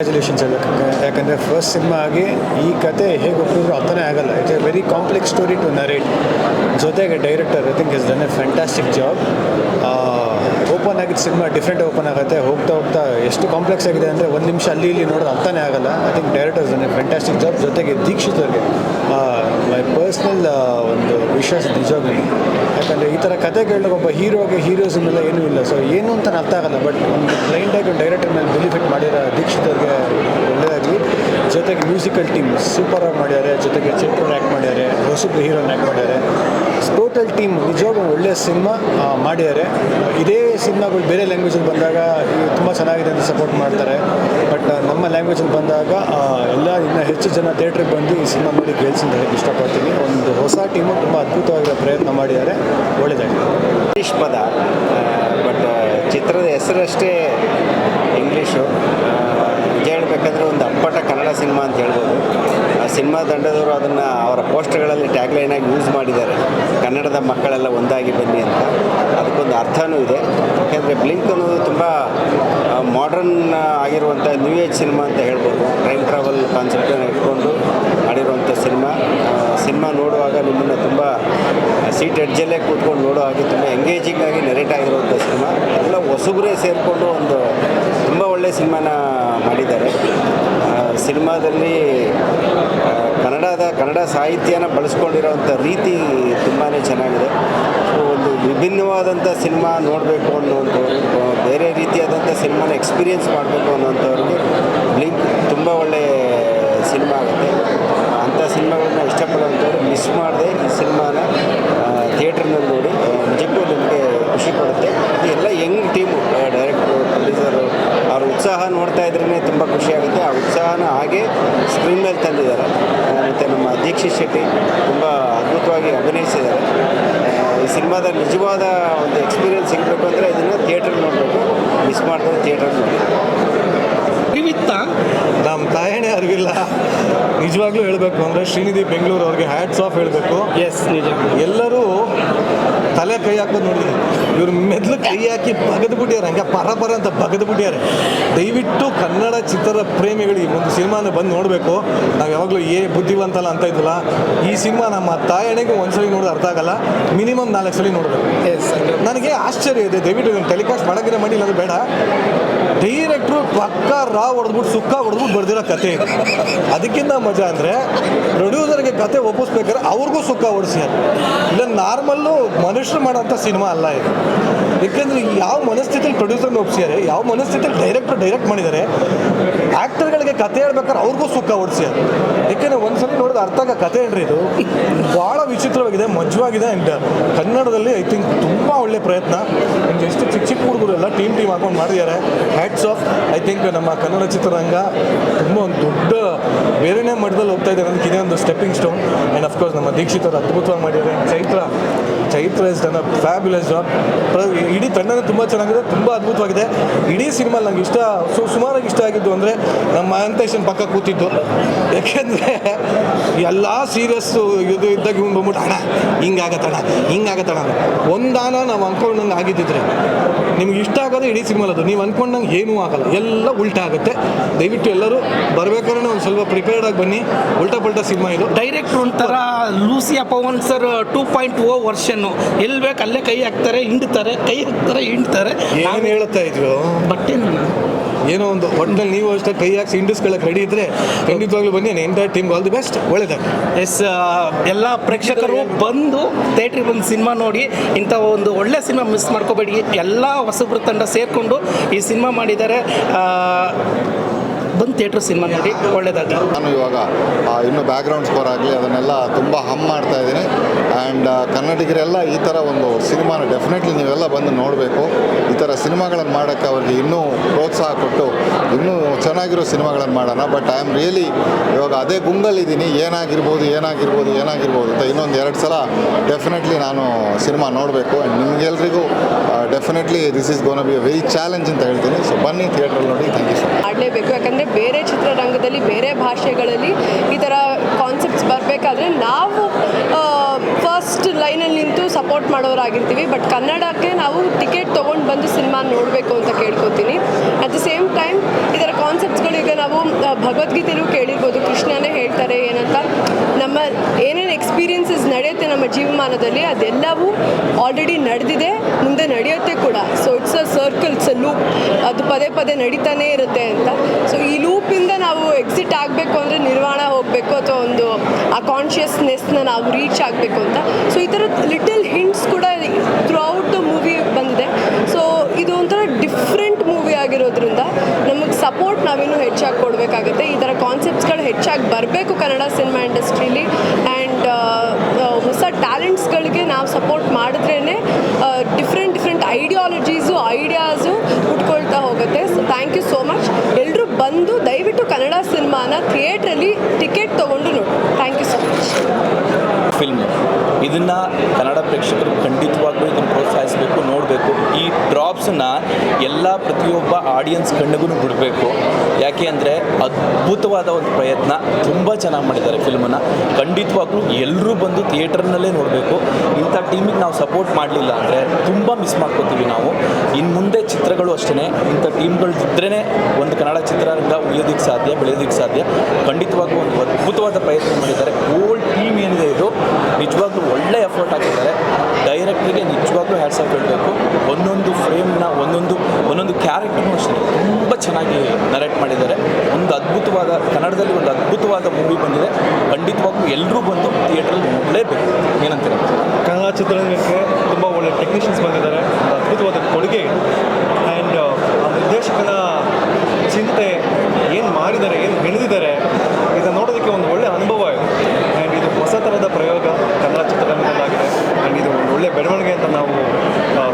Congratulations ಹೇಳಬೇಕು ಯಾಕಂದರೆ first cinema ಆಗಿ ಈ ಕತೆ ಹೇಗೆ ಒಪ್ಪಿದ್ರು ಅರ್ಥನೇ ಆಗಲ್ಲ. It's a very complex story to narrate ಜೊತೆಗೆ director I think is done a fantastic job open ಆಗಿದ್ದ ಸಿನಿಮಾ ಡಿಫ್ರೆಂಟ್ ಓಪನ್ ಆಗುತ್ತೆ. ಹೋಗ್ತಾ ಹೋಗ್ತಾ ಎಷ್ಟು ಕಾಂಪ್ಲೆಕ್ಸ್ ಆಗಿದೆ ಅಂದರೆ ಒಂದು ನಿಮಿಷ ಅಲ್ಲಿ ಇಲ್ಲಿ ನೋಡೋದು ಅರ್ಥನೇ ಆಗಲ್ಲ. I think directors done a fantastic job ಜೊತೆಗೆ ದೀಕ್ಷಿತ್ ಅವ್ರಿಗೆ ಮೈ ಪರ್ಸ್ನಲ್ ಒಂದು ವಿಶ್ವಾಸ ನಿಜವಾಗ್ಲೂ ಯಾಕಂದರೆ ಈ ಥರ ಕತೆ ಕೇಳಿದಾಗ ಒಬ್ಬ ಹೀರೋಗೆ ಹೀರೋಸ್ ಮೇಲೆ ಏನೂ ಇಲ್ಲ. ಸೊ ಏನು ಅಂತ ಅರ್ಥ ಆಗಲ್ಲ ಬಟ್ ಒಂದು ಬ್ಲೈಂಡಾಗಿ ಒಂದು ಡೈರೆಕ್ಟರ್ ಮೇಲೆ ಬೆನಿಫಿಟ್ ಮಾಡಿರೋ ದೀಕ್ಷಿತ್ ಅವ್ರಿಗೆ ಒಳ್ಳೆಯದಾಗಲಿ. ಜೊತೆಗೆ ಮ್ಯೂಸಿಕಲ್ ಟೀಮ್ ಸೂಪರಾಗಿ ಮಾಡ್ಯಾರೆ ಜೊತೆಗೆ ಚಿತ್ರ ಆ್ಯಕ್ಟ್ ಮಾಡ್ಯಾರೆ ಹೊಸಬ್ರು ಹೀರೋನ ಆ್ಯಕ್ಟ್ ಮಾಡ್ಯಾರೆ ಟೋಟಲ್ ಟೀಮ್ ನಿಜವಾಗ್ಲೂ ಒಳ್ಳೆಯ ಸಿನಿಮಾ ಮಾಡಿದ್ದಾರೆ. ಇದೇ ಸಿನಿಮಾಗಳು ಬೇರೆ ಲ್ಯಾಂಗ್ವೇಜಲ್ಲಿ ಬಂದಾಗ ತುಂಬ ಚೆನ್ನಾಗಿದೆ ಅಂತ ಸಪೋರ್ಟ್ ಮಾಡ್ತಾರೆ. ಬಟ್ ನಮ್ಮ ಲ್ಯಾಂಗ್ವೇಜಲ್ಲಿ ಬಂದಾಗ ಎಲ್ಲ ಇನ್ನೂ ಹೆಚ್ಚು ಜನ ಥಿಯೇಟ್ರಿಗೆ ಬಂದು ಈ ಸಿನಿಮಾ ನೋಡಿ ಗೆಲ್ಸಿಂದ ಇಷ್ಟಪಡ್ತೀನಿ. ಒಂದು ಹೊಸ ಟೀಮು ತುಂಬ ಅದ್ಭುತವಾಗಿರೋ ಪ್ರಯತ್ನ ಮಾಡಿದ್ದಾರೆ. ಒಳ್ಳೆಯದಾಗಿದೆ ಇಂಗ್ಲೀಷ್ ಪದ ಬಟ್ ಚಿತ್ರದ ಹೆಸರಷ್ಟೇ ಇಂಗ್ಲೀಷು ಹೇಳ್ಬೇಕಂದ್ರೆ ಒಂದು ಅಪ್ಪಟ ಕನ್ನಡ ಸಿನಿಮಾ ಅಂತ ಹೇಳ್ಬೋದು. ಸಿನಿಮಾ ತಂಡದವರು ಅದನ್ನು ಅವರ ಪೋಸ್ಟರ್ಗಳಲ್ಲಿ ಟ್ಯಾಗ್ಲೈನಾಗಿ ಯೂಸ್ ಮಾಡಿದ್ದಾರೆ. ಕನ್ನಡದ ಮಕ್ಕಳೆಲ್ಲ ಒಂದಾಗಿ ಬನ್ನಿ ಅಂತ. ಅದಕ್ಕೊಂದು ಅರ್ಥವೂ ಇದೆ. ಯಾಕೆಂದರೆ ಬ್ಲಿಂಕ್ ಅನ್ನೋದು ತುಂಬ ಮಾಡ್ರನ್ ಆಗಿರುವಂಥ ನ್ಯೂ ಏಜ್ ಸಿನಿಮಾ ಅಂತ ಹೇಳ್ಬೋದು. ಟೈಮ್ ಟ್ರಾವೆಲ್ ಕಾನ್ಸೆಪ್ಟನ್ನು ಇಟ್ಕೊಂಡು ಮಾಡಿರುವಂಥ ಸಿನಿಮಾ. ಸಿನಿಮಾ ನೋಡುವಾಗ ನಿಮ್ಮನ್ನು ತುಂಬ ಸೀಟ್ ಎಡ್ಜಲ್ಲೇ ಕೂತ್ಕೊಂಡು ನೋಡೋ ಹಾಗೆ ತುಂಬ ಎಂಗೇಜಿಂಗ್ ಆಗಿ ನೆರೇಟ್ ಆಗಿರುವಂಥ ಸಿನಿಮಾ. ಎಲ್ಲ ಹೊಸಬರೇ ಸೇರಿಕೊಂಡು ಒಂದು ತುಂಬ ಒಳ್ಳೆಯ ಸಿನಿಮಾನ ಮಾಡಿದ್ದಾರೆ. ಸಿನಿಮಾದಲ್ಲಿ ಕನ್ನಡದ ಕನ್ನಡ ಸಾಹಿತ್ಯನ ಬಳಸ್ಕೊಂಡಿರೋವಂಥ ರೀತಿ ತುಂಬಾ ಚೆನ್ನಾಗಿದೆ. ಸೊ ಒಂದು ವಿಭಿನ್ನವಾದಂಥ ಸಿನಿಮಾ ನೋಡಬೇಕು ಆ, ಬೇರೆ ರೀತಿಯಾದಂಥ ಸಿನಿಮಾನ ಎಕ್ಸ್ಪೀರಿಯೆನ್ಸ್ ಮಾಡಬೇಕು ಅನ್ನೋಂಥವ್ರಿಗೆ ಬ್ಲಿಂಕ್ ತುಂಬ ಒಳ್ಳೆಯ ಸಿನಿಮಾ ಆಗುತ್ತೆ. ಅಂಥ ಸಿನಿಮಾಗಳನ್ನ ಇಷ್ಟಪಡೋವಂಥವ್ರು ಮಿಸ್ ಮಾಡದೆ ಈ ಸಿನಿಮಾನ ಥಿಯೇಟ್ರ್ನಲ್ಲಿ ನೋಡಿ ನಿಜಕ್ಕೂ ನಿಮಗೆ ಖುಷಿ ಕೊಡುತ್ತೆ. ಎಲ್ಲ ಯಂಗ್ ಟೀಮು ಪ್ರೊಡ್ಯೂಸರು ಅವ್ರ ಉತ್ಸಾಹ ನೋಡ್ತಾ ಇದ್ರೇ ತುಂಬ ಖುಷಿಯಾಗುತ್ತೆ ಆ ಉತ್ಸಾಹನ ಹಾಗೆ ಸ್ಕ್ರೀನ್ ಮೇಲೆ ತಂದಿದ್ದಾರೆ. ಮತ್ತು ನಮ್ಮ ದೀಕ್ಷಿತ್ ಶೆಟ್ಟಿ ತುಂಬ ಅದ್ಭುತವಾಗಿ ಅಭಿನಯಿಸಿದ್ದಾರೆ. ಈ ಸಿನಿಮಾದ ನಿಜವಾದ ಒಂದು ಎಕ್ಸ್ಪೀರಿಯನ್ಸ್ ಸಿಗಬೇಕು ಅಂದರೆ ಇದನ್ನು ಥಿಯೇಟ್ರಲ್ಲಿ ನೋಡಬೇಕು. ಮಿಸ್ ಮಾಡಿದ್ರೆ ಥಿಯೇಟ್ರಲ್ಲಿ ನೋಡಿ. ಅರಿವಿತ್ತ ನಮ್ಮ ತಾಯಣೆ ಅರಿವಿಲ್ಲ ನಿಜವಾಗ್ಲೂ ಹೇಳಬೇಕು ಅಂದರೆ ಶ್ರೀನಿಧಿ ಬೆಂಗಳೂರು ಅವ್ರಿಗೆ ಹ್ಯಾಟ್ಸ್ ಆಫ್ ಹೇಳಬೇಕು. ಎಸ್ ನಿಜ. ಎಲ್ಲರೂ ತಲೆ ಕೈ ಹಾಕೋದು ನೋಡಿದ್ರೆ ಇವ್ರ ಮೆದ್ಲು ಕೈ ಹಾಕಿ ಬಗೆದು ಬಿಟ್ಟಿದ್ದಾರೆ ಹಂಗೆ ಪರ ಪರ ಅಂತ ಬಗೆದು ಬಿಟ್ಟಿದ್ದಾರೆ ದಯವಿಟ್ಟು ಕನ್ನಡ ಚಿತ್ರದ ಪ್ರೇಮಿಗಳು ಈ ಒಂದು ಸಿನಿಮಾನ ಬಂದು ನೋಡಬೇಕು. ನಾವು ಯಾವಾಗಲೂ ಏ ಬುದ್ಧಿವಂತಲ್ಲ ಅಂತ ಇದ್ದಲ್ಲ ಈ ಸಿನಿಮಾ ನಮ್ಮ ತಾಯಣೆಗೆ ಒಂದ್ಸಲ ನೋಡೋದು ಅರ್ಥ ಆಗಲ್ಲ ಮಿನಿಮಮ್ ನಾಲ್ಕು ಸಲ ನೋಡಬೇಕು. ಎಸ್ ನನಗೆ ಆಶ್ಚರ್ಯ ಇದೆ ದಯವಿಟ್ಟು ಟೆಲಿಕಾಸ್ಟ್ ಮಾಡೋಕ್ಕಿಂತ ಮಾಡಿಲ್ಲ ಅದು ಬೇಡ. ಡೈರೆಕ್ಟ್ರು ಪಕ್ಕ ರಾ ಹೊಡೆದ್ಬಿಟ್ಟು ಸುಕ್ಕ ಹೊಡೆದ್ಬಿಟ್ಟು ಬರ್ದಿರೋ ಕತೆ ಇದೆ. ಅದಕ್ಕಿಂತ ಮಜಾ ಅಂದರೆ ಪ್ರೊಡ್ಯೂಸರ್ಗೆ ಕತೆ ಒಪ್ಪಿಸ್ಬೇಕಾದ್ರೆ ಅವ್ರಿಗೂ ಸುಕ್ಕ ಹೊಡಿಸ್ಯಾರ ಇಲ್ಲ ನಾರ್ಮಲ್ಲು ಮನುಷ್ಯರು ಮಾಡೋಂಥ ಸಿನಿಮಾ ಅಲ್ಲ ಇದು. ಯಾಕೆಂದರೆ ಯಾವ ಮನಸ್ಥಿತಿಲಿ ಪ್ರೊಡ್ಯೂಸರ್ ಒಪ್ಸಿದ್ದಾರೆ, ಯಾವ ಮನಸ್ಥಿತಿಲಿ ಡೈರೆಕ್ಟರ್ ಡೈರೆಕ್ಟ್ ಮಾಡಿದ್ದಾರೆ ಆ್ಯಕ್ಟರ್ಗಳಿಗೆ ಕತೆ ಹೇಳ್ಬೇಕಾದ್ರೆ ಅವ್ರಿಗೂ ಸುಖ ಹೊಡ್ಸ್ಯಾರ ಯಾಕೆಂದರೆ ಒಂದ್ಸಲ ನೋಡಿದ್ರೆ ಅರ್ಥ ಆಗ ಕತೆ ಹೇಳ್ರಿ ಇದು? ಭಾಳ ವಿಚಿತ್ರವಾಗಿದೆ, ಮಜವಾಗಿದೆ ಅಂಡ್ ಕನ್ನಡದಲ್ಲಿ ಐ ಥಿಂಕ್ ತುಂಬ ಒಳ್ಳೆ ಪ್ರಯತ್ನ. ಅಂಡ್ ಎಷ್ಟು ಚಿಕ್ಕ ಚಿಕ್ಕ ಹುಡುಗರು ಎಲ್ಲ ಟೀಮ್ ಟೀಮ್ ಹಾಕೊಂಡು ಮಾಡಿದ್ದಾರೆ. ಹ್ಯಾಟ್ಸ್ ಆಫ್ ಐ ಥಿಂಕ್ ನಮ್ಮ ಕನ್ನಡ ಚಿತ್ರರಂಗ ತುಂಬ ಒಂದು ದೊಡ್ಡ ಬೇರೆನೇ ಮಟ್ಟದಲ್ಲಿ ಹೋಗ್ತಾ ಇದೆ ಅನ್ನೋದಕ್ಕೆ ಇದೇ ಒಂದು ಸ್ಟೆಪ್ಪಿಂಗ್ ಸ್ಟೋನ್ ಆ್ಯಂಡ್ ಅಫ್ಕೋರ್ಸ್ ನಮ್ಮ ದೀಕ್ಷಿತರು ಅದ್ಭುತವಾಗಿ ಮಾಡಿದ್ದಾರೆ. Chaitra Chaitra is done a fabulous job ಇಡೀ ತಂಡನೇ ತುಂಬ ಚೆನ್ನಾಗಿದೆ, ತುಂಬ ಅದ್ಭುತವಾಗಿದೆ. ಇಡೀ ಸಿನಿಮಾ ನಂಗೆ ಇಷ್ಟ, ಸೊ ಸುಮಾರಾಗಿ ಇಷ್ಟ ಆಗಿದ್ದು ಅಂದರೆ ನಮ್ಮ ಮಯಂತೇಶನ್ ಪಕ್ಕ ಕೂತಿದ್ದು. ಯಾಕೆಂದರೆ ಎಲ್ಲ ಸೀರಿಯಸ್ಸು ಇದು ಇದ್ದಾಗ ಇವ್ನು ಬಂದ್ಬಿಟ್ಟು ಅಣ್ಣ ಹಿಂಗಾಗತ್ತಣ ಹಿಂಗಾಗತ್ತಣ ಒಂದಾನ ನಾವು ಅಂದ್ಕೊಂಡಂಗೆ ಆಗಿದ್ದಿದ್ರೆ. ನಿಮ್ಗೆ ಇಷ್ಟ ಆಗೋದು ಇಡೀ ಸಿನಿಮಾ ಅದು ನೀವು ಅನ್ಕೊಂಡಂಗೆ ಏನೂ ಆಗಲ್ಲ. ಎಲ್ಲ ಉಲ್ಟಾ ಆಗುತ್ತೆ. ದಯವಿಟ್ಟು ಎಲ್ಲರೂ ಬರ್ಬೇಕಾದ್ರೆ ಒಂದು ಸ್ವಲ್ಪ ಪ್ರಿಪೇರ್ಡ್ ಆಗಿ ಬನ್ನಿ. ಉಲ್ಟಾ ಪಲ್ಟಾ ಸಿನಿಮಾ ಇದು. ಡೈರೆಕ್ಟ್ ಒಂಥರ Lucia Pawan sir two point O ವರ್ಷನ್ನು ಎಲ್ಲಿ ಬೇಕು ಅಲ್ಲೇ ಕೈ ಹಾಕ್ತಾರೆ ಹಿಂಡ್ತಾರೆ ಕೈ ಹಾಕ್ತಾರೆ ಹಿಂಡ್ತಾರೆ. ಏನು ಹೇಳ್ತಾ ಇದ್ವಿ ಬಟ್ಟೆ ಏನೋ ಒಂದು ಒಟ್ಟಿನಲ್ಲಿ ನೀವು ಅಷ್ಟೇ ಕೈ ಹಾಕಿ ರೆಡಿ ಇದ್ರೆ ಖಂಡಿತವಾಗ್ಲೂ ಬನ್ನಿ. Entire team all the best ಒಳ್ಳೇದಾಗ yes ಎಲ್ಲ ಪ್ರೇಕ್ಷಕರು ಬಂದು ಥಿಯೇಟ್ರಿಗೆ ಬಂದು ಸಿನಿಮಾ ನೋಡಿ, ಇಂಥ ಒಂದು ಒಳ್ಳೆ ಸಿನಿಮಾ ಮಿಸ್ ಮಾಡ್ಕೋಬೇಡಿ. ಎಲ್ಲ ಹೊಸಬ್ರ ತಂಡ ಸೇರಿಕೊಂಡು ಈ ಸಿನಿಮಾ ಮಾಡಿದ್ದಾರೆ. ಬಂದು ಥಿಯೇಟ್ರ್ ಸಿನಿಮಾ ನೋಡಿ ಒಳ್ಳೇದಾಗ ನಾನು ಇವಾಗ ಇನ್ನು ಬ್ಯಾಕ್ಗ್ರೌಂಡ್ ಸ್ಕೋರ್ ಆಗಲಿ ಅದನ್ನೆಲ್ಲ ತುಂಬ ಹಮ್ ಮಾಡ್ತಾ ಇದ್ದೀನಿ. ಆ್ಯಂಡ್ ಕನ್ನಡಿಗರೆಲ್ಲ ಈ ಥರ ಒಂದು ಸಿನಿಮಾನ ಡೆಫಿನೆಟ್ಲಿ ನೀವೆಲ್ಲ ಬಂದು ನೋಡಬೇಕು. ಈ ಥರ ಸಿನಿಮಾಗಳನ್ನು ಮಾಡೋಕ್ಕೆ ಅವ್ರಿಗೆ ಇನ್ನೂ ಪ್ರೋತ್ಸಾಹ ಕೊಟ್ಟು ಇನ್ನೂ ಚೆನ್ನಾಗಿರೋ ಸಿನಿಮಾಗಳನ್ನು ಮಾಡೋಣ. ಬಟ್ ಐ ಆಮ್ ರಿಯಲಿ ಇವಾಗ ಅದೇ ಗುಂಗಲ್ಲಿದ್ದೀನಿ ಏನಾಗಿರ್ಬೋದು ಏನಾಗಿರ್ಬೋದು ಏನಾಗಿರ್ಬೋದು ಅಂತ ಇನ್ನೊಂದು ಎರಡು ಸಲ ಡೆಫಿನೆಟ್ಲಿ ನಾನು ಸಿನಿಮಾ ನೋಡಬೇಕು. And ನಿಮಗೆಲ್ರಿಗೂ definitely this is gonna be a very challenge ಅಂತ ಹೇಳ್ತೀನಿ. ಸೊ ಬನ್ನಿ ಥಿಯೇಟ್ರಲ್ಲಿ ನೋಡಿ. ಥ್ಯಾಂಕ್ ಯು ಸೊ ಮಚ್ ಮಾಡಲೇಬೇಕು ಯಾಕಂದರೆ ಬೇರೆ ಚಿತ್ರರಂಗದಲ್ಲಿ, ಬೇರೆ ಭಾಷೆಗಳಲ್ಲಿ ಈ ಥರ ಕಾನ್ಸೆಪ್ಟ್ಸ್ ಬರಬೇಕಾದ್ರೆ ನಾವು ಫಸ್ಟ್ ಲೈನಲ್ಲಿ ನಿಂತು ಸಪೋರ್ಟ್ ಮಾಡೋರಾಗಿರ್ತೀವಿ. ಬಟ್ ಕನ್ನಡಕ್ಕೆ ನಾವು ಟಿಕೆಟ್ ತೊಗೊಂಡು ಬಂದು ಸಿನಿಮಾ ನೋಡಬೇಕು ಅಂತ ಕೇಳ್ಕೊತೀನಿ. ಅಟ್ ದ ಸೇಮ್ ಟೈಮ್ ಇದರ ಈಗ ನಾವು ಭಗವದ್ಗೀತೆಯೂ ಭಗವದ್ಗೀತೆಯಲ್ಲೂ ಕೇಳಿರ್ಬೋದು. ಕೃಷ್ಣನೇ ಹೇಳ್ತಾರೆ ಏನಂತ, ನಮ್ಮ ಏನೇನು ಎಕ್ಸ್ಪೀರಿಯನ್ಸಸ್ ನಡೆಯುತ್ತೆ ನಮ್ಮ ಜೀವಮಾನದಲ್ಲಿ, ಅದೆಲ್ಲವೂ ಆಲ್ರೆಡಿ ನಡೆದಿದೆ, ಮುಂದೆ ನಡೆಯುತ್ತೆ ಕೂಡ so it's a circle it's a loop ಅದು ಪದೇ ಪದೇ ನಡೀತಾನೆ ಇರುತ್ತೆ ಅಂತ. ಸೊ ಈ ಲೂಪಿಂದ ನಾವು ಎಕ್ಸಿಟ್ ಆಗಬೇಕು ಅಂದರೆ ನಿರ್ವಾಣ ಹೋಗಬೇಕು ಅಥವಾ ಒಂದು, ಆ ಕಾನ್ಷಿಯಸ್ನೆಸ್ನ ನಾವು ರೀಚ್ ಆಗಬೇಕು ಅಂತ. ಸೊ ಈ ಥರದ್ದು ಲಿಟಲ್ ಹಿಂಟ್ಸ್ ಕೂಡ ಥ್ರೂ ಔಟ್ ದ ಮೂವಿ ಬಂದಿದೆ ಸೊ ಇದು ಒಂಥರ ಡಿಫ್ರೆಂಟ್ ಮೂವಿ ಆಗಿರೋದ್ರಿಂದ ನಮಗೆ ಸಪೋರ್ಟ್ ನಾವಿನ್ನೂ ಹೆಚ್ಚಾಗಿ ಕೊಡಬೇಕಾಗುತ್ತೆ ಈ ಥರ ಕಾನ್ಸೆಪ್ಟ್ಸ್ಗಳು ಹೆಚ್ಚಾಗಿ ಬರಬೇಕು ಕನ್ನಡ ಸಿನಿಮಾ ಇಂಡಸ್ಟ್ರೀಲಿ ಆ್ಯಂಡ್ ಹೊಸ ಟ್ಯಾಲೆಂಟ್ಸ್ಗಳಿಗೆ ನಾವು ಸಪೋರ್ಟ್ ಮಾಡಿದ್ರೇ ಡಿಫ್ರೆಂಟ್ ಡಿಫ್ರೆಂಟ್ ಐಡಿಯಾಲಜೀಸು ಐಡಿಯಾಸು ಹುಟ್ಕೊಳ್ತಾ ಹೋಗುತ್ತೆ so thank you so much ಎಲ್ಲರೂ ಬಂದು ದಯವಿಟ್ಟು ಕನ್ನಡ ಸಿನಿಮಾನ ಥಿಯೇಟ್ರಲ್ಲಿ ಟಿಕೆಟ್ ತೊಗೊಂಡು ನೋಡಿ thank you so much film ಇದನ್ನು ಕನ್ನಡ ಪ್ರೇಕ್ಷಕರು ಖಂಡಿತವಾಗ್ಲೂ ಡ್ರಾಪ್ಸನ್ನು ಎಲ್ಲ ಪ್ರತಿಯೊಬ್ಬ ಆಡಿಯನ್ಸ್ ಕಣ್ಣಿಗೂ ಬಿಡಬೇಕು. ಯಾಕೆ ಅಂದರೆ ಅದ್ಭುತವಾದ ಒಂದು ಪ್ರಯತ್ನ ತುಂಬ ಚೆನ್ನಾಗಿ ಮಾಡಿದ್ದಾರೆ ಫಿಲ್ಮನ್ನು ಖಂಡಿತವಾಗ್ಲೂ ಎಲ್ಲರೂ ಬಂದು ಥಿಯೇಟರ್ನಲ್ಲೇ ನೋಡಬೇಕು. ಇಂಥ ಟೀಮಿಗೆ ನಾವು ಸಪೋರ್ಟ್ ಮಾಡಲಿಲ್ಲ ಅಂದರೆ ತುಂಬ ಮಿಸ್ ಮಾಡ್ಕೋತೀವಿ ನಾವು. ಇನ್ನು ಮುಂದೆ ಚಿತ್ರಗಳು ಅಷ್ಟೇ ಇಂಥ ಟೀಮ್ಗಳಿದ್ರೇ ಒಂದು ಕನ್ನಡ ಚಿತ್ರರಂಗ ಉಳಿಯೋದಕ್ಕೆ ಸಾಧ್ಯ ಬೆಳೆಯೋದಕ್ಕೆ ಸಾಧ್ಯ. ಖಂಡಿತವಾಗ್ಲೂ ಒಂದು ಅದ್ಭುತವಾದ ಪ್ರಯತ್ನ ಮಾಡಿದ್ದಾರೆ. ಓಲ್ಡ್ ಟೀಮ್ ಏನಿದೆ ಇದು? ನಿಜವಾಗ್ಲೂ ಒಳ್ಳೆ ಎಫರ್ಟ್ ಹಾಕಿದ್ದಾರೆ. ಡೈರೆಕ್ಟ್ರಿಗೆ ನಿಜವಾಗ್ಲೂ ಹ್ಯಾಟ್ಸ್ ಆಫ್ ಹೇಳಬೇಕು. ಒಂದೊಂದು ಫ್ರೇಮ್ನ ಒಂದೊಂದು ಒಂದೊಂದು ಕ್ಯಾರೆಕ್ಟರ್ನು ಅಷ್ಟೇ. ತುಂಬ ಚೆನ್ನಾಗಿ ನರೇಟ್ ಮಾಡಿದ್ದಾರೆ. ಒಂದು ಅದ್ಭುತವಾದ, ಕನ್ನಡದಲ್ಲಿ ಒಂದು ಅದ್ಭುತವಾದ ಮೂವಿ ಬಂದಿದೆ. ಖಂಡಿತವಾಗ್ಲೂ ಎಲ್ಲರೂ ಬಂದು ಥಿಯೇಟ್ರಲ್ಲಿ ನೋಡಲೇಬೇಕು. ಏನಂತೀರ? ಕನ್ನಡ ಚಿತ್ರರಂಗಕ್ಕೆ ತುಂಬ ಒಳ್ಳೆ ಟೆಕ್ನಿಷಿಯನ್ಸ್ ಬಂದಿದ್ದಾರೆ. ಅದ್ಭುತವಾದ ಕೊಡುಗೆ ಆ್ಯಂಡ್ ಆ ನಿರ್ದೇಶಕನ ಚಿಂತೆ ಏನು ಮಾಡಿದ್ದಾರೆ ಏನು ಹೆಣೆದಿದ್ದಾರೆ ಇದನ್ನು ನೋಡೋದಕ್ಕೆ ಒಂದು ಒಳ್ಳೆ ಅನುಭವ ಇದೆ ಆ್ಯಂಡ್ ಇದು ಹೊಸ ಥರದ ಪ್ರಯೋಗ ಕನ್ನಡ ಚಿತ್ರರಂಗದಲ್ಲಾಗಿದೆ ಆ್ಯಂಡ್ ಇದು ಒಂದು ಒಳ್ಳೆ ಬೆಳವಣಿಗೆ ಅಂತ ನಾವು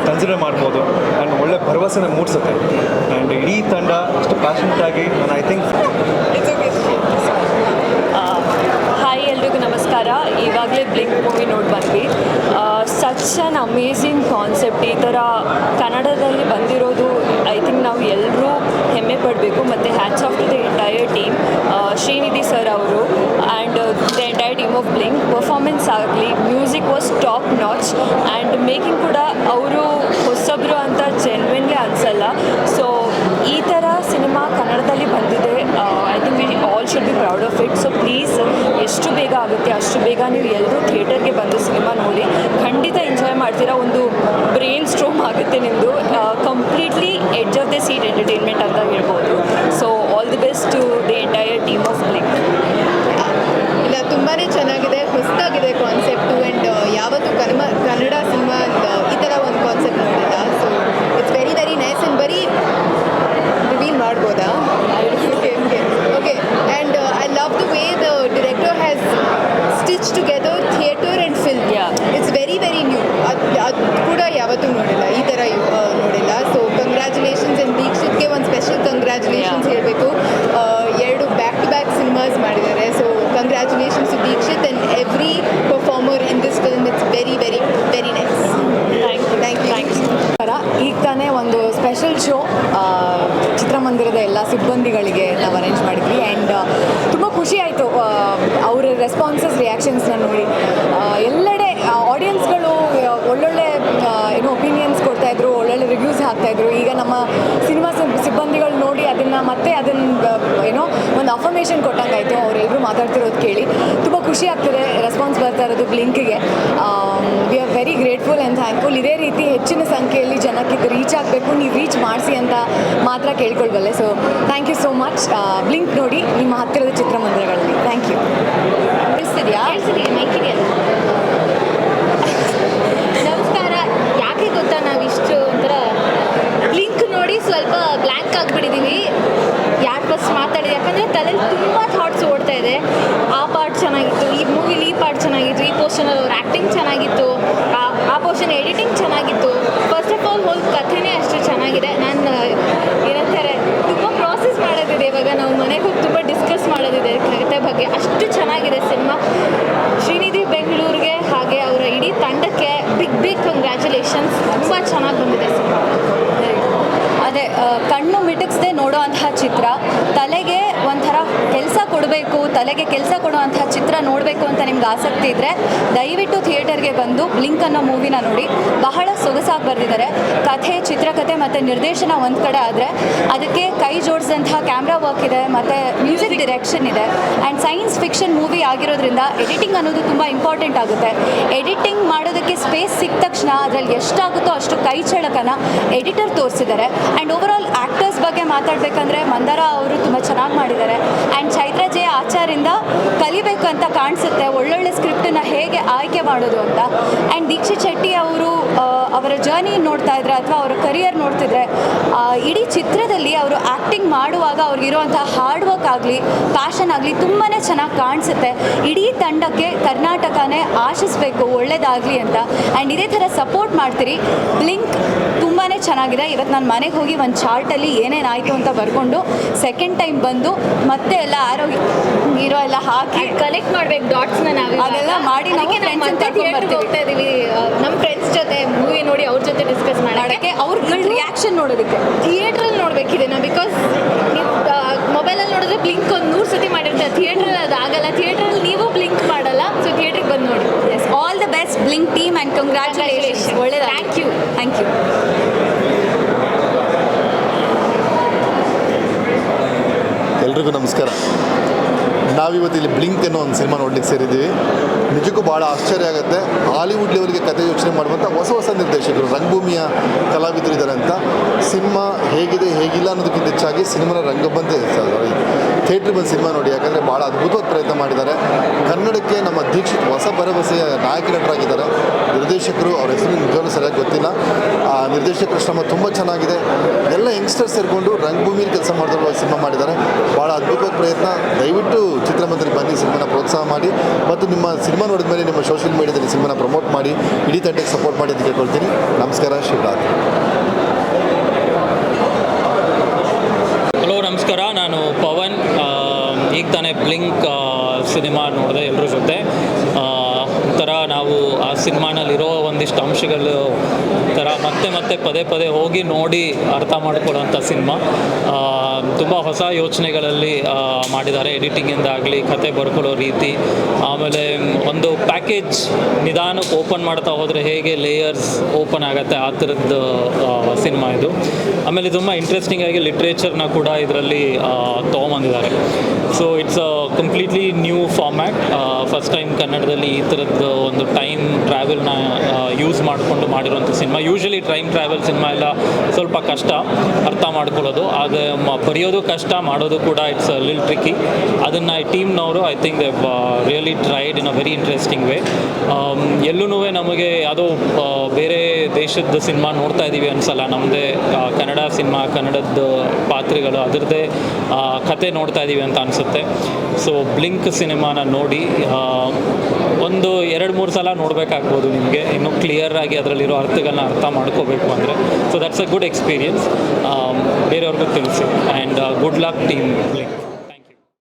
ಕನ್ಸಿಡರ್ ಮಾಡ್ಬೋದು. ಆ್ಯಂಡ್ ಒಳ್ಳೆ ಭರವಸೆನ ಮೂಡಿಸುತ್ತೆ. ಆ್ಯಂಡ್ ಇಡೀ ತಂಡ ಅಷ್ಟು ಪ್ಯಾಷನೆಟ್ ಆಗಿ ನಾನು ಐ ಥಿಂಕ್ ಹಾಯ್ ಎಲ್ರಿಗೂ ನಮಸ್ಕಾರ. ಇವಾಗಲೇ ಬ್ಲಿಂಕ್ ಮೂವಿ ನೋಡಿ ಬಂದ್ವಿ. ಸಚ್ ಅನ್ ಅಮೇಝಿಂಗ್ ಕಾನ್ಸೆಪ್ಟ್ ಈ ಥರ ಕನ್ನಡದಲ್ಲಿ ಬಂದಿರೋದು ಐ ಥಿಂಕ್ ನಾವು ಎಲ್ಲರೂ ಹೆಮ್ಮೆ ಪಡಬೇಕು. ಮತ್ತು hats off to the entire team Srinidhi sir ಅವರು. ಆಫ್ ಬ್ಲಿಂಕ್ ಪರ್ಫಾರ್ಮೆನ್ಸ್ ಆಗಲಿ music was top notch and making ಕೂಡ ಅವರು ಹೊಸಬ್ರು ಅಂತ ಜೆನ್ವಿನ್ಲಿ ಅನಿಸಲ್ಲ ಸೊ ಈ ಥರ ಸಿನಿಮಾ ಕನ್ನಡದಲ್ಲಿ ಬಂದಿದೆ I think we all should be proud of it so please ಎಷ್ಟು ಬೇಗ ಆಗುತ್ತೆ ಅಷ್ಟು ಬೇಗ ನೀವು ಎಲ್ಲರೂ ಥಿಯೇಟರ್ಗೆ ಬಂದು ಸಿನಿಮಾ ನೋಡಿ ಖಂಡಿತ ಎಂಜಾಯ್ ಮಾಡ್ತೀರಾ ಒಂದು ಬ್ರೈನ್ ಸ್ಟ್ರೋಮ್ ಆಗುತ್ತೆ ನಿಮ್ಮದು completely edge of the seat entertainment ಅಂತ ಹೇಳ್ಬೋದು so all the best to the entire team of Blink ಇಲ್ಲ ತುಂಬಾ ಚೆನ್ನಾಗಿದೆ ಹೊಸದಾಗಿದೆ ಕಾನ್ಸೆಪ್ಟು ಆ್ಯಂಡ್ ಯಾವತ್ತು ಕನ್ನಡ ಕನ್ನಡ ಸಿನಿಮಾ ಈ ಥರ ಒಂದು ಕಾನ್ಸೆಪ್ಟ್ ನೋಡಿಲ್ಲ so it's very very nice and ಬರೀ ರಿವೀಲ್ ಮಾಡ್ಬೋದಾ okay okay okay and I love the way the director has stitch together theatre and film Yeah. It's very very new ಅದು ಅದು ಕೂಡ ಯಾವತ್ತೂ ನೋಡಿಲ್ಲ ಈ ಥರ ಆ, ನೋಡಿಲ್ಲ ಸೊ ಕಂಗ್ರ್ಯಾಚುಲೇಷನ್ಸ್ ಆ್ಯಂಡ್ ದೀಕ್ಷಿತ್ಗೆ ಒಂದು ಸ್ಪೆಷಲ್ ಕಂಗ್ರ್ಯಾಚುಲೇಷನ್ಸ್ ಹೇಳಬೇಕು ಎರಡು ಬ್ಯಾಕ್ ಟು ಬ್ಯಾಕ್ ಸಿನಿಮಾಸ್ ಮಾಡಿದ್ದಾರೆ so congratulations to Dikshit and every performer in this film it's very very very nice thank you Thank you. Thanks ಈಗ ತಾನೇ ಒಂದು ಸ್ಪೆಷಲ್ ಶೋ ಚಿತ್ರಮಂದಿರದ ಎಲ್ಲ ಸಿಬ್ಬಂದಿಗಳಿಗೆ ನಾವು arrange ಮಾಡಿದ್ವಿ ಆ್ಯಂಡ್ ತುಂಬ ಖುಷಿ ಆಯಿತು ಅವರ ರೆಸ್ಪಾನ್ಸಸ್ ರಿಯಾಕ್ಷನ್ಸ್ನ ನೋಡಿ ಆ, ಎಲ್ಲೆಡೆ ಆಡಿಯನ್ಸ್ಗಳು ಒಳ್ಳೊಳ್ಳೆ ಆ, ಏನು ಒಪಿನಿಯನ್ಸ್ ಕೊಡ್ತಾಯಿದ್ರು ಒಳ್ಳೊಳ್ಳೆ ರಿವ್ಯೂಸ್ ಹಾಕ್ತಾಯಿದ್ರು ಈಗ ನಮ್ಮ ಸಿನಿಮಾ ಸಿಬ್ಬಂದಿಗಳು ನೋಡಿ ಅದನ್ನು ಮತ್ತೆ ಅದನ್ನ ಏನೋ ಒಂದು ಅಫರ್ಮೇಷನ್ ಕೊಟ್ಟಂಗಾಯಿತು. ಅವರೆಲ್ಲರೂ ಮಾತಾಡ್ತಿರೋದು ಕೇಳಿ. ತುಂಬ ಖುಷಿ ಆಗ್ತದೆ ರೆಸ್ಪಾನ್ಸ್ ಬರ್ತಾ ಇರೋದು ಬ್ಲಿಂಕ್ಗೆ we are very grateful and thankful ಇದೇ ರೀತಿ ಹೆಚ್ಚಿನ ಸಂಖ್ಯೆಯಲ್ಲಿ ಜನಕ್ಕೆ ಇದು ರೀಚ್ ಆಗಬೇಕು. ನೀವು ರೀಚ್ ಮಾಡಿಸಿ ಅಂತ ಮಾತ್ರ ಕೇಳ್ಕೊಳ್ಬಲ್ಲೆ so thank you so much Blink ನೋಡಿ ನಿಮ್ಮ ಹತ್ತಿರದ ಚಿತ್ರಮಂದಿರಗಳಲ್ಲಿ. ಥ್ಯಾಂಕ್ ಯು ತಿಳಿಸ್ತಿದ್ಯಾ ನಮಸ್ಕಾರ ಯಾಕೆ ಗೊತ್ತಾ ನಾವಿಷ್ಟು ಒಂಥರ ಲಿಂಕ್ ನೋಡಿ ಸ್ವಲ್ಪ ಬ್ಲ್ಯಾಂಕ್ ಆಗಿಬಿಟ್ಟಿದ್ದೀವಿ ಯಾಕೆ ಫಸ್ಟ್ ಮಾತಾಡಿದೆ ಯಾಕಂದರೆ ತಲೆಯಲ್ಲಿ ತುಂಬ ಥಾಟ್ಸ್ ಓಡ್ತಾ ಇದೆ ಆ ಪಾರ್ಟ್ ಚೆನ್ನಾಗಿತ್ತು ಈ ಮೂವಿಲಿ ಈ ಪಾರ್ಟ್ ಚೆನ್ನಾಗಿತ್ತು ಈ ಪೋರ್ಷನಲ್ಲಿ ಅವ್ರ ಆ್ಯಕ್ಟಿಂಗ್ ಚೆನ್ನಾಗಿತ್ತು ಆ- ಆ ಪೋರ್ಷನ್ ಎಡಿಟಿಂಗ್ ಚೆನ್ನಾಗಿತ್ತು ಫಸ್ಟ್ ಆಫ್ ಆಲ್ ಹೋಲ್ ಕಥೆನೇ ಅಷ್ಟು ಚೆನ್ನಾಗಿದೆ ನಾನು ಏನಂತಾರೆ ತುಂಬ ಪ್ರಾಸೆಸ್ ಮಾಡೋದಿದೆ ಇವಾಗ ನಾವು ಮನೆಗೆ ಹೋಗಿ ತುಂಬ ಡಿಸ್ಕಸ್ ಮಾಡೋದಿದೆ ಕಥೆ ಬಗ್ಗೆ ಅಷ್ಟು ಚೆನ್ನಾಗಿದೆ ಸಿನಿಮಾ ಶ್ರೀನಿಧಿ ಬೆಂಗಳೂರಿಗೆ ಹಾಗೆ ಅವರ ಇಡೀ ತಂಡಕ್ಕೆ ಬಿಗ್ ಬಿಗ್ ಕಂಗ್ರ್ಯಾಚುಲೇಷನ್ಸ್ ತುಂಬ ಚೆನ್ನಾಗಿ ಬಂದಿದೆ ಸಿನಿಮಾ ಅದೇ ಆ, ಕಣ್ಣು ಮಿಟುಕ್ಸ್ದೆ ನೋಡೋ ಅಂತಹ ಚಿತ್ರ ತಲೆಗೆ ಒಂಥರ ಕೆಲಸ ಕೊಡಬೇಕು ತಲೆಗೆ ಕೆಲಸ ಕೊಡುವಂತಹ ಚಿತ್ರ ನೋಡಬೇಕು ಅಂತ ನಿಮ್ಗೆ ಆಸಕ್ತಿ ಇದ್ರೆ ದಯವಿಟ್ಟು ಥಿಯೇಟರ್ಗೆ ಬಂದು ಬ್ಲಿಂಕ್ ಅನ್ನೋ ಮೂವಿನ ನೋಡಿ. ಬಹಳ ಸೊಗಸಾಗಿ ಬರೆದಿದ್ದಾರೆ. ಕಥೆ ಚಿತ್ರಕಥೆ ಮತ್ತು ನಿರ್ದೇಶನ ಒಂದು ಕಡೆ ಆದರೆ ಅದಕ್ಕೆ ಕೈ ಜೋಡಿಸಿದಂತಹ ಕ್ಯಾಮ್ರಾ ವರ್ಕ್ ಇದೆ ಮತ್ತು ಮ್ಯೂಸಿಕ್ ಡಿರೆಕ್ಷನ್ ಇದೆ ಆ್ಯಂಡ್ ಸೈನ್ಸ್ ಫಿಕ್ಷನ್ ಮೂವಿ ಆಗಿರೋದ್ರಿಂದ ಎಡಿಟಿಂಗ್ ಅನ್ನೋದು ತುಂಬ ಇಂಪಾರ್ಟೆಂಟ್ ಆಗುತ್ತೆ. ಎಡಿಟಿಂಗ್ ಮಾಡೋದಕ್ಕೆ ಸ್ಪೇಸ್ ಸಿಕ್ಕ ತಕ್ಷಣ ಅದರಲ್ಲಿ ಎಷ್ಟಾಗುತ್ತೋ ಅಷ್ಟು ಕೈ ಚಳಕನ ಎಡಿಟರ್ ತೋರಿಸಿದ್ದಾರೆ. ಆ್ಯಂಡ್ ಓವರ್ ಆಲ್ ಆ್ಯಕ್ಟರ್ಸ್ ಬಗ್ಗೆ ಮಾತಾಡಬೇಕಂದ್ರೆ ಮಂದಾರ ಅವರು ತುಂಬ ಚೆನ್ನಾಗಿ ಮಾಡಿದ್ದಾರೆ. ಆ್ಯಂಡ್ ಚೈತ್ರ ಜೆ ಆಚಾರಿಂದ ಕಲಿಬೇಕು ಅಂತ ಕಾಣಿಸುತ್ತೆ. ಒಳ್ಳೊಳ್ಳೆ ಸ್ಕ್ರಿಪ್ಟನ್ನ ಹೇಗೆ ಆಯ್ಕೆ ಮಾಡೋದು ಅಂತ. ಆ್ಯಂಡ್ ದೀಕ್ಷಿತ್ ಶೆಟ್ಟಿ ಅವರು ಅವರ ಜರ್ನಿ ನೋಡ್ತಾ ಇದ್ರೆ ಅಥವಾ ಅವರ ಕರಿಯರ್ ನೋಡ್ತಿದ್ರೆ ಇಡೀ ಚಿತ್ರದಲ್ಲಿ ಅವರು ಆ್ಯಕ್ಟಿಂಗ್ ಮಾಡುವಾಗ ಅವ್ರಿಗಿರುವಂಥ ಹಾರ್ಡ್ ವರ್ಕ್ ಆಗಲಿ ಪ್ಯಾಷನ್ ಆಗಲಿ ತುಂಬಾ ಚೆನ್ನಾಗಿ ಕಾಣಿಸುತ್ತೆ. ಇಡೀ ತಂಡಕ್ಕೆ ಕರ್ನಾಟಕನೇ ಆಶಿಸಬೇಕು ಒಳ್ಳೇದಾಗಲಿ ಅಂತ. ಆ್ಯಂಡ್ ಇದೇ ಥರ ಸಪೋರ್ಟ್ ಮಾಡ್ತೀರಿ. ಬ್ಲಿಂಕ್ ತುಂಬಾ ಚೆನ್ನಾಗಿದೆ. ಇವತ್ತು ನಾನು ಮನೆಗೆ ಹೋಗಿ ಒಂದು ಚಾರ್ಟಲ್ಲಿ ಏನೇನಾಯಿತು ಅಂತ ಬರ್ಕೊಂಡು ಸೆಕೆಂಡ್ ಟೈಮ್ ಬಂದು ಮತ್ತೆ ಎಲ್ಲ ಆರೋಗ್ಯ ಇರೋ ಎಲ್ಲ ಹಾಕಿ ಕಲೆಕ್ಟ್ ಮಾಡಬೇಕು ಡಾಟ್ಸ್ನ ನಾವು ಅದೆಲ್ಲ ಮಾಡಿ ನಮ್ಮ ಫ್ರೆಂಡ್ಸ್ ಜೊತೆ ಮೂವಿ ನೋಡಿ ಅವ್ರ ಜೊತೆ ಡಿಸ್ಕಸ್ ಮಾಡೋಕ್ಕೆ ಮಾಡೋಕ್ಕೆ ಅವ್ರ ರಿಯಾಕ್ಷನ್ ನೋಡೋದಕ್ಕೆ. ಥಿಯೇಟ್ರಲ್ಲಿ ನಾ ಬಿಕಾಸ್ ನೀವು ಮೊಬೈಲಲ್ಲಿ ನೋಡಿದ್ರೆ ಬ್ಲಿಂಕ್ ಒಂದು ನೂರು ಸತಿ ಮಾಡಿರ್ತಾರೆ. ಥಿಯೇಟ್ರಲ್ಲಿ ಅದು ಆಗಲ್ಲ. ಥಿಯೇಟ್ರಲ್ಲಿ ನೀವು ಬ್ಲಿಂಕ್ ಮಾಡಲ್ಲ. ಸೊ ಥಿಯೇಟ್ರಿಗೆ ಬಂದು ನೋಡಿ. Yes all the best Blink team and congratulation ಒಳ್ಳೆ ಥ್ಯಾಂಕ್ ಯು. ಥ್ಯಾಂಕ್ ಯು ಎಲ್ರಿಗೂ ನಮಸ್ಕಾರ. ನಾವಿವತ್ತು ಇಲ್ಲಿ ಬ್ಲಿಂಕ್ ಅನ್ನೋ ಒಂದು ಸಿನಿಮಾ ನೋಡ್ಲಿಕ್ಕೆ ಸೇರಿದ್ದೀವಿ. ನಿಜಕ್ಕೂ ಭಾಳ ಆಶ್ಚರ್ಯ ಆಗುತ್ತೆ. ಹಾಲಿವುಡ್ ಲೆವೆಲ್ಗೆ ಕತೆ ಯೋಚನೆ ಮಾಡುವಂಥ ಹೊಸ ಹೊಸ ನಿರ್ದೇಶಕರು, ರಂಗಭೂಮಿಯ ಕಲಾವಿದರು ಇದ್ದಾರೆ ಅಂತ. ಸಿನಿಮಾ ಹೇಗಿದೆ, ಹೇಗಿಲ್ಲ ಅನ್ನೋದಕ್ಕಿಂತ ಹೆಚ್ಚಾಗಿ ಸಿನಿಮಾನ ರಂಗಬಂಧ ಥಿಯೇಟ್ರ್ ಬಂದು ಸಿನಿಮಾ ನೋಡಿ, ಯಾಕಂದರೆ ಭಾಳ ಅದ್ಭುತವಾದ ಪ್ರಯತ್ನ ಮಾಡಿದ್ದಾರೆ. ಕನ್ನಡಕ್ಕೆ ನಮ್ಮ ದೀಕ್ಷಿತ್ ಹೊಸ ಭರವಸೆಯ ನಾಯಕ ನಟರಾಗಿದ್ದಾರೆ ನಿರ್ದೇಶಕರು ಅವ್ರ ಹೆಸರು ನಿಜವಾಗ್ಲೂ ಸರಿಯಾಗಿ ಗೊತ್ತಿಲ್ಲ. ಆ ನಿರ್ದೇಶಕರ ಶ್ರಮ ತುಂಬ ಚೆನ್ನಾಗಿದೆ. ಎಲ್ಲ ಯಂಗ್ಸ್ಟರ್ಸ್ ಸೇರಿಕೊಂಡು ರಂಗಭೂಮಿಯಲ್ಲಿ ಕೆಲಸ ಮಾಡಿದ್ರು ಸಿನಿಮಾ ಮಾಡಿದ್ದಾರೆ. ಭಾಳ ಅದ್ಭುತವಾದ ಪ್ರಯತ್ನ. ದಯವಿಟ್ಟು ಚಿತ್ರಮಂದಿರಕ್ಕೆ ಬಂದು ಸಿನಿಮಾನ ಪ್ರೋತ್ಸಾಹ ಮಾಡಿ. ಮತ್ತು ನಿಮ್ಮ ಸಿನಿಮಾ ನೋಡಿದ ಮೇಲೆ ನಿಮ್ಮ ಸೋಷಿಯಲ್ ಮೀಡಿಯಾದಲ್ಲಿ ಸಿನಿಮಾನ ಪ್ರಮೋಟ್ ಮಾಡಿ, ಇಡೀ ತಂಡಕ್ಕೆ ಸಪೋರ್ಟ್ ಮಾಡಿ ಅಂತ ಕೇಳ್ಕೊಳ್ತೀನಿ. ನಮಸ್ಕಾರ, ಶಿವರಾಜ್. ಹಲೋ ನಮಸ್ಕಾರ. ನಾನು ಪವನ್. ಈಗ ತಾನೇ ಬ್ಲಿಂಕ್ ಸಿನಿಮಾ ನೋಡಿದೆ ಎಲ್ಲರ ಜೊತೆ. ನಾವು ಆ ಸಿನಿಮಾನಲ್ಲಿರೋ ಒಂದಿಷ್ಟು ಅಂಶಗಳು ಥರ ಮತ್ತೆ ಮತ್ತೆ ಪದೇ ಪದೇ ಹೋಗಿ ನೋಡಿ ಅರ್ಥ ಮಾಡಿಕೊಳ್ಳೋಂಥ ಸಿನಿಮಾ. ತುಂಬ ಹೊಸ ಯೋಚನೆಗಳಲ್ಲಿ ಮಾಡಿದ್ದಾರೆ. ಎಡಿಟಿಂಗಿಂದಾಗಲಿ, ಕತೆ ಬರ್ಕೊಳ್ಳೋ ರೀತಿ. ಆಮೇಲೆ ಒಂದು ಪ್ಯಾಕೇಜ್ ನಿಧಾನಕ್ಕೆ ಓಪನ್ ಮಾಡ್ತಾ ಹೋದರೆ ಹೇಗೆ ಲೇಯರ್ಸ್ ಓಪನ್ ಆಗುತ್ತೆ ಆ ಥರದ್ದು ಸಿನಿಮಾ ಇದು. ಆಮೇಲೆ ತುಂಬ ಇಂಟ್ರೆಸ್ಟಿಂಗ್ ಆಗಿ ಲಿಟ್ರೇಚರ್ನ ಕೂಡ ಇದರಲ್ಲಿ ತೊಗೊಂಬಂದಿದ್ದಾರೆ. So it's a completely new format first time ಕನ್ನಡದಲ್ಲಿ ಈ ಥರದ್ದು ಒಂದು ಟೈಮ್ ಟ್ರಾವೆಲ್ನ ಯೂಸ್ ಮಾಡಿಕೊಂಡು ಮಾಡಿರುವಂಥ cinema usually time travel cinema ಎಲ್ಲ ಸ್ವಲ್ಪ ಕಷ್ಟ, ಅರ್ಥ ಮಾಡ್ಕೊಳ್ಳೋದು. ಆದರೆ ಬರೆಯೋದು ಕಷ್ಟ, ಮಾಡೋದು ಕೂಡ ಇಟ್ಸ್ ಲಿಲ್ ಟ್ರಿಕಿ ಅದನ್ನು ಈ ಟೀಮ್ನವರು I think they really tried in a very interesting way ಎಲ್ಲೂ ನಮಗೆ ಯಾವುದೋ ಬೇರೆ ದೇಶದ ಸಿನಿಮಾ ನೋಡ್ತಾ ಇದ್ದೀವಿ ಅನ್ಸಲ್ಲ. ನಮ್ಮದೇ ಕನ್ನಡ ಸಿನಿಮಾ ಕನ್ನಡದ ಪಾತ್ರೆಗಳು, ಅದರದ್ದೇ ಕತೆ ನೋಡ್ತಾ ಇದ್ದೀವಿ ಅಂತ ಅನಿಸುತ್ತೆ. ಸೊ ಬ್ಲಿಂಕ್ ಸಿನಿಮಾನ ನೋಡಿ ಒಂದು ಎರಡು ಮೂರು ಸಲ ನೋಡಬೇಕಾಗ್ಬೋದು ನಿಮಗೆ. ಇನ್ನೂ ಕ್ಲಿಯರ್ ಆಗಿ ಅದರಲ್ಲಿರೋ ಅರ್ಥಗಳನ್ನ ಅರ್ಥ ಮಾಡ್ಕೋಬೇಕು ಅಂದರೆ. So that's a good experience ಬೇರೆಯವ್ರಿಗೂ ತಿಳಿಸಿ. And good luck team Blink